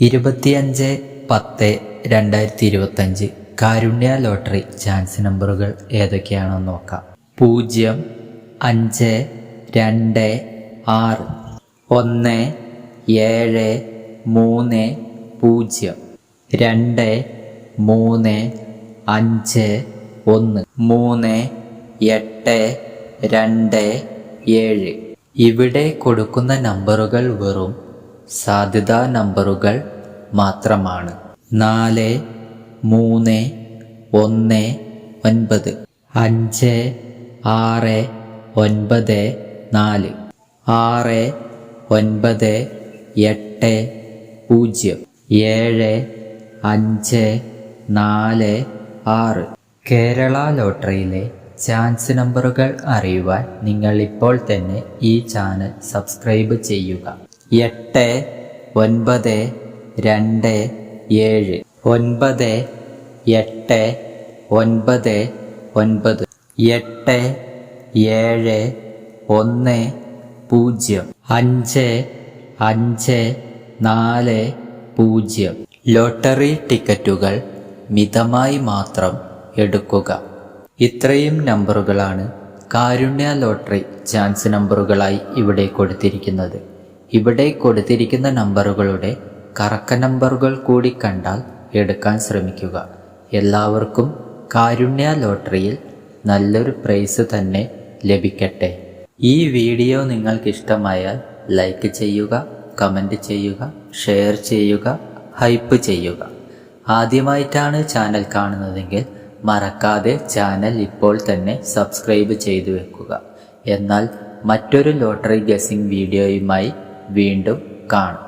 ഇരുപത്തിയഞ്ച് പത്ത് രണ്ടായിരത്തി ഇരുപത്തഞ്ച് കാരുണ്യ ലോട്ടറി ചാൻസ് നമ്പറുകൾ ഏതൊക്കെയാണെന്ന് നോക്കാം. പൂജ്യം അഞ്ച് രണ്ട് ആറ് ഒന്ന് ഏഴ് മൂന്ന് പൂജ്യം രണ്ട് മൂന്ന് അഞ്ച് ഒന്ന് മൂന്ന് എട്ട് രണ്ട് ഏഴ്. ഇവിടെ കൊടുക്കുന്ന നമ്പറുകൾ വെറും സാധ്യതാ നമ്പറുകൾ മാത്രമാണ്. നാല് മൂന്ന് ഒന്ന് ഒൻപത്. അഞ്ച് ആറ് ഒൻപത് നാല്. ആറ് ഒൻപത് എട്ട് പൂജ്യം. ഏഴ് അഞ്ച് നാല് ആറ്. കേരള ലോട്ടറിയിലെ ചാൻസ് നമ്പറുകൾ അറിയുവാൻ നിങ്ങൾ ഇപ്പോൾ തന്നെ ഈ ചാനൽ സബ്സ്ക്രൈബ് ചെയ്യുക. എട്ട് ഒൻപത് രണ്ട് ഏഴ്. ഒൻപത് എട്ട് ഒൻപത് ഒൻപത്. എട്ട് ഏഴ് ഒന്ന് പൂജ്യം. അഞ്ച് അഞ്ച് നാല് പൂജ്യം. ലോട്ടറി ടിക്കറ്റുകൾ മിതമായി മാത്രം എടുക്കുക. ഇത്രയും നമ്പറുകളാണ് കാരുണ്യ ലോട്ടറി ചാൻസ് നമ്പറുകളായി ഇവിടെ കൊടുത്തിരിക്കുന്നത്. ഇവിടെ കൊടുത്തിരിക്കുന്ന നമ്പറുകളുടെ കറക്ക നമ്പറുകൾ കൂടി കണ്ടാൽ എടുക്കാൻ ശ്രമിക്കുക. എല്ലാവർക്കും കാരുണ്യ ലോട്ടറിയിൽ നല്ലൊരു പ്രൈസ് തന്നെ ലഭിക്കട്ടെ. ഈ വീഡിയോ നിങ്ങൾക്കിഷ്ടമായാൽ ലൈക്ക് ചെയ്യുക കമന്റ് ചെയ്യുക ഷെയർ ചെയ്യുക ഹൈപ്പ് ചെയ്യുക. ആദ്യമായിട്ടാണ് ചാനൽ കാണുന്നതെങ്കിൽ മറക്കാതെ ചാനൽ ഇപ്പോൾ തന്നെ സബ്സ്ക്രൈബ് ചെയ്തു വെക്കുക. എന്നാൽ മറ്റൊരു ലോട്ടറി ഗസിംഗ് വീഡിയോയുമായി വീണ്ടും കാണും.